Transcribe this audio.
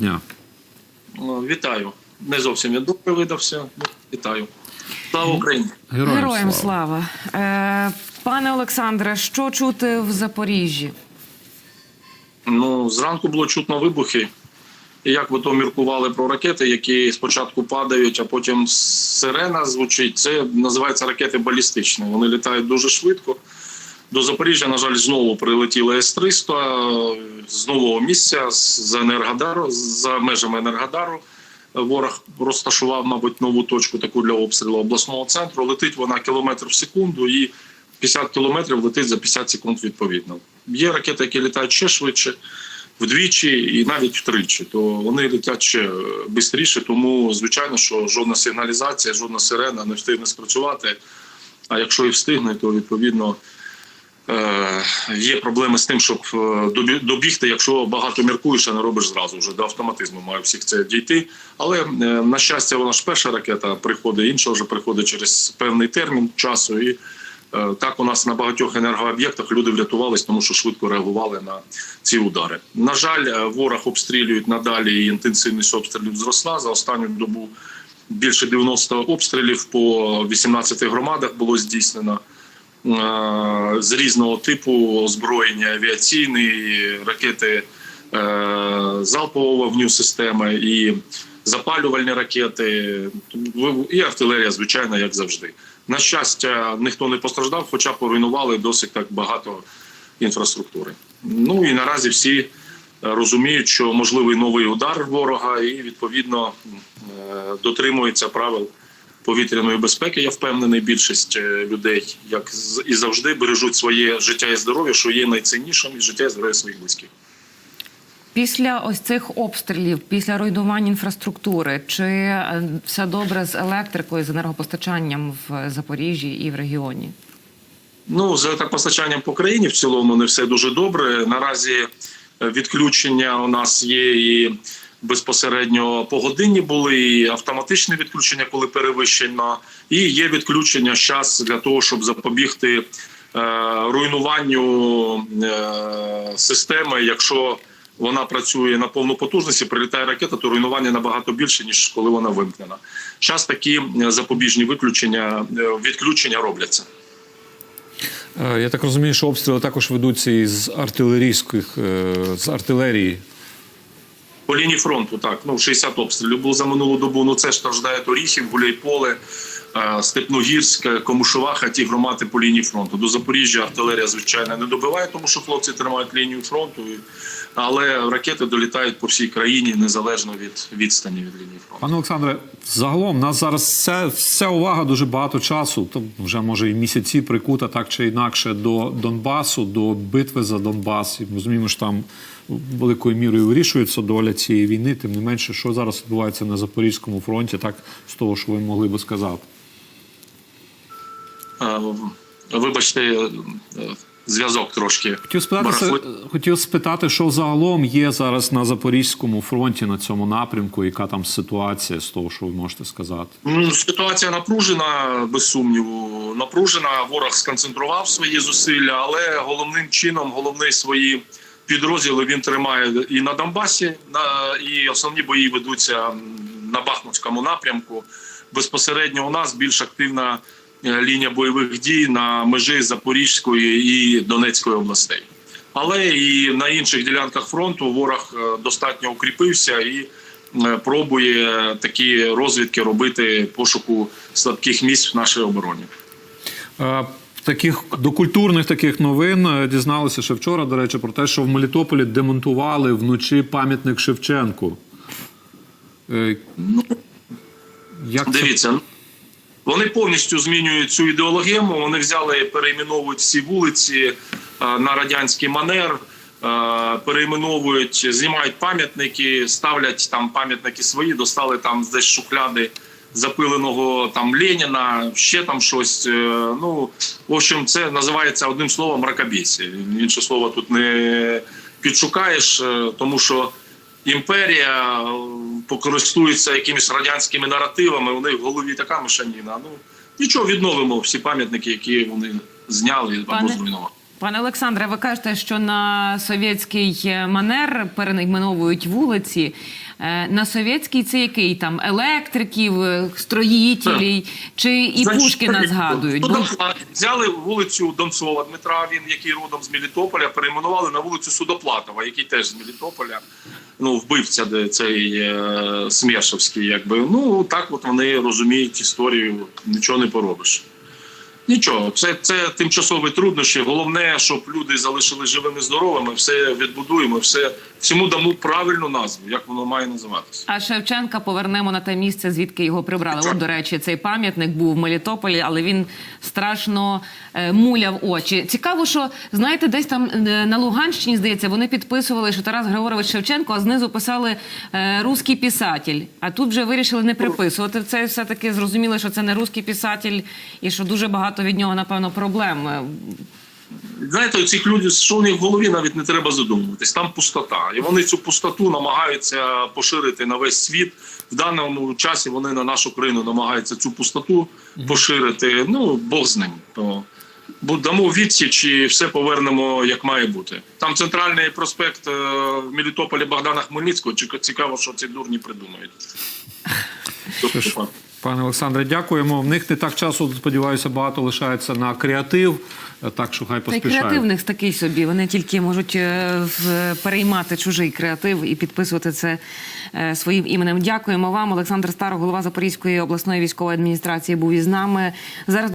дня. Вітаю. Не зовсім я добре видався. Ну, Вітаю. Слава Україні! Героям, Героям слава. слава. Е, пане Олександре, що чути в Запоріжжі? Ну, зранку було чутно вибухи. І як ви то міркували про ракети, які спочатку падають, а потім сирена звучить. Це називається ракети балістичні. Вони літають дуже швидко. До Запоріжжя, на жаль, знову прилетіли С-300 з нового місця, з Енергодару, за межами Енергодару. Ворог розташував, мабуть, нову точку таку для обстрілу обласного центру. Летить вона кілометр в секунду і 50 кілометрів летить за 50 секунд відповідно. Є ракети, які літають ще швидше, вдвічі і навіть втричі. То вони летять ще швидше, тому звичайно, що жодна сигналізація, жодна сирена не встигне спрацювати. А якщо і встигне, то відповідно. Е, Є проблеми з тим, щоб е, добігти, якщо багато міркуєш, а не робиш зразу вже до автоматизму має всіх це дійти. Але е, на щастя, вона ж перша ракета приходить, інша вже приходить через певний термін часу. І так у нас на багатьох енергооб'єктах люди врятувались, тому що швидко реагували на ці удари. На жаль, ворог обстрілюють надалі. і Інтенсивність обстрілів зросла за останню добу. Більше 90 обстрілів по 18 громадах було здійснено з різного типу озброєння авіаційні, ракети е, залпового вогню системи і запалювальні ракети, і артилерія, звичайно, як завжди. На щастя, ніхто не постраждав, хоча поруйнували досить так багато інфраструктури. Ну і наразі всі е, розуміють, що можливий новий удар ворога, і відповідно е, дотримуються правил повітряної безпеки. Я впевнений, більшість е, людей, як і завжди, бережуть своє життя і здоров'я, що є найціннішим, і життя і здоров'я своїх близьких. Після ось цих обстрілів, після руйнувань інфраструктури, чи е, все добре з електрикою, з енергопостачанням в Запоріжжі і в регіоні? Ну, з електропостачанням по країні в цілому не все дуже добре. Наразі е, відключення у нас є і безпосередньо погодинні були, і автоматичне відключення, коли перевищено, і є відключення зараз для того, щоб запобігти е, руйнуванню е, системи, якщо вона працює на повну потужність, і прилітає ракета, то руйнування набагато більше ніж коли вона вимкнена. Зараз такі е, запобіжні виключення відключення робляться. Я так розумію, що обстріли також ведуться із артилерійських з артилерії. По лінії фронту, так. Ну, 60 обстрілів було за минулу добу. Ну це ж страждають Оріхів, Гуляйполе, е, Степногірськ, Комушуваха, ті громади по лінії фронту. До Запоріжжя артилерія, звичайно, не добиває, тому що хлопці тримають лінію фронту. Але ракети долітають по всій країні незалежно від відстані від лінії фронту. Пане Олександре, загалом нас зараз вся, вся увага дуже багато часу, то вже може і місяці прикута так чи інакше до Донбасу, до битви за Донбас. І розуміємо, що там великою мірою вирішується доля цієї війни. Тим не менше, що зараз відбувається на Запорізькому фронті, так з того, що ви могли би сказати. Вибачте, е, зв'язок трошки. Хотів спитати, хотів спитати, що загалом є зараз на Запорізькому фронті на цьому напрямку, яка там ситуація з того, що ви можете сказати? Ситуація напружена, без сумніву. Напружена. Ворог сконцентрував свої зусилля, але головним чином, головний свої підрозділи він тримає і на Донбасі, на і основні бої ведуться на Бахмутському напрямку. Безпосередньо у нас більш активна лінія бойових дій на межі Запорізької і Донецької областей. Але і на інших ділянках фронту ворог е, достатньо укріпився і е, пробує такі розвідки робити пошуку слабких місць в нашій обороні. Е, Таких до культурних таких новин е, дізналися ще вчора, до речі, про те, що в Мелітополі демонтували вночі пам'ятник Шевченку. Е, Як це? Вони повністю змінюють цю ідеологему. Вони взяли і перейменовують всі вулиці е, на радянський манер, е, перейменовують, знімають пам'ятники, ставлять там пам'ятники свої, достали там десь шухляди запиленого там Леніна, ще там щось. Е, Ну, в общем, це називається одним словом мракобісі. Інше слово тут не підшукаєш, тому що імперія е, покористується якимись радянськими наративами. У них в голові така мішаніна. Ну нічого відновимо всі пам'ятники, які вони зняли або зруйнували. Пане Олександре, ви кажете, що на совєтський е, манер перейменовують вулиці. Е, На совєтський це який там електриків, е, строїтелів чи і Значить, Пушкіна згадують? Бо- Взяли вулицю Донцова Дмитра, він який родом з Мелітополя, перейменували на вулицю Судоплатова, який теж з Мелітополя. Ну, вбивця де цей е, Смершевський, якби. Ну, так от вони розуміють історію, нічого не поробиш. Нічого, це, це тимчасові труднощі. Головне, щоб люди залишили живими, здоровими, все відбудуємо, все всьому дамо правильну назву, як воно має називатися. А Шевченка повернемо на те місце, звідки його прибрали. От, до речі, цей пам'ятник був в Мелітополі, але він страшно е, муляв очі. Цікаво, що знаєте, десь там е, на Луганщині здається, вони підписували, що Тарас Григорович Шевченко, а знизу писали е, русський писатель. А тут вже вирішили не приписувати. Це все таки зрозуміли, що це не русський писатель, і що дуже багато від нього, напевно, проблем. Знаєте, у цих людей, що у них в голові навіть не треба задумуватись. Там пустота. І вони цю пустоту намагаються поширити на весь світ. В даному часі вони на нашу країну намагаються цю пустоту поширити. Ну, Бог з ним. То бо дамо відсіч і все повернемо як має бути. Там центральний проспект е, в Мелітополі Богдана Хмельницького. Цікаво, що ці дурні придумають. Пане Олександре, дякуємо. В них не так часу, сподіваюся, багато лишається на креатив, так що хай Та поспішають. креативних такий собі. Вони тільки можуть е, переймати чужий креатив і підписувати це е, своїм іменем. Дякуємо вам. Олександр Старо, голова Запорізької обласної військової адміністрації, був із нами. Зараз